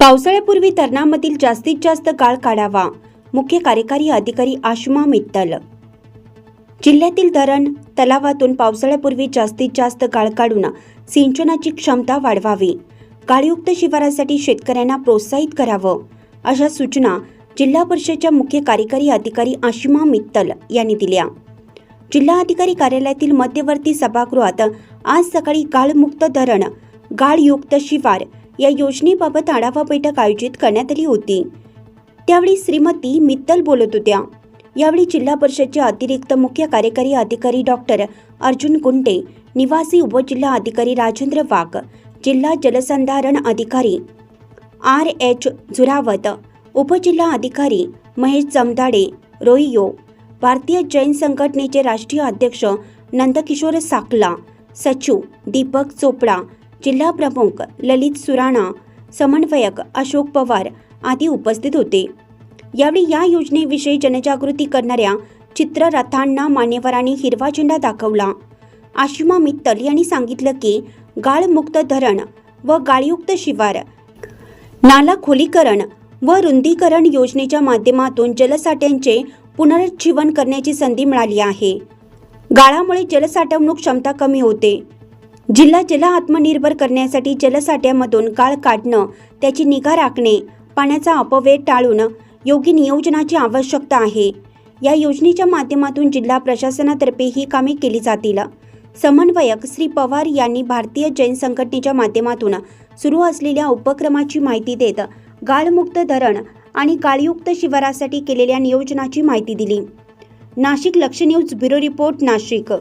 पावसाळ्यापूर्वी तरणामधील जास्तीत जास्त गाळ काढावा. मुख्य कार्यकारी अधिकारी आशुमा मित्तल. जिल्ह्यातील धरण तलावातून पावसाळ्यापूर्वी जास्तीत जास्त गाळ काढून सिंचनाची क्षमता वाढवावी. गाळयुक्त शिवारासाठी शेतकऱ्यांना प्रोत्साहित करावं अशा सूचना जिल्हा परिषदेच्या मुख्य कार्यकारी अधिकारी आशिमा मित्तल यांनी दिल्या. जिल्हा अधिकारी कार्यालयातील मध्यवर्ती सभागृहात आज सकाळी गाळमुक्त धरण गाळयुक्त शिवार या योजनेबाबत आढावा बैठक आयोजित करण्यात आली होती. त्यावेळी श्रीमती मित्तल बोलत होत्या. यावेळी जिल्हा परिषदचे अतिरिक्त मुख्य कार्यकारी अधिकारी डॉक्टर अर्जुन कुंटे निवासी उपजिल्हा अधिकारी राजेंद्र वाघ जिल्हा जलसंधारण अधिकारी आर एच झुरावत उपजिल्हा अधिकारी महेश जमदाडे रोईयो भारतीय जैन संघटनेचे राष्ट्रीय अध्यक्ष नंदकिशोर साकला सचिव दीपक चोपडा जिल्हा प्रमुख ललित सुराणा समन्वयक अशोक पवार आदी उपस्थित होते. यावेळी या योजनेविषयी जनजागृती करणाऱ्या चित्ररथांना मान्यवरांनी हिरवा झेंडा दाखवला. आशिमा मित्तल यांनी सांगितलं की गाळमुक्त धरण व गाळयुक्त शिवार नाला खोलीकरण व रुंदीकरण योजनेच्या माध्यमातून जलसाठ्यांचे पुनरुज्जीवन करण्याची संधी मिळाली आहे. गाळामुळे जलसाठवणूक क्षमता कमी होते. जिल्हा जल आत्मनिर्भर करण्यासाठी जलसाठ्यामधून गाळ काढणं त्याची निगा राखणे पाण्याचा अपव्यय टाळून योग्य नियोजनाची आवश्यकता आहे. या योजनेच्या माध्यमातून जिल्हा प्रशासनातर्फे ही कामे केली जातील. समन्वयक श्री पवार यांनी भारतीय जैन संघटनेच्या माध्यमातून सुरू असलेल्या उपक्रमाची माहिती देत गाळमुक्त धरण आणि गाळयुक्त शिवारासाठी केलेल्या नियोजनाची माहिती दिली. नाशिक लक्ष न्यूज ब्युरो रिपोर्ट नाशिक.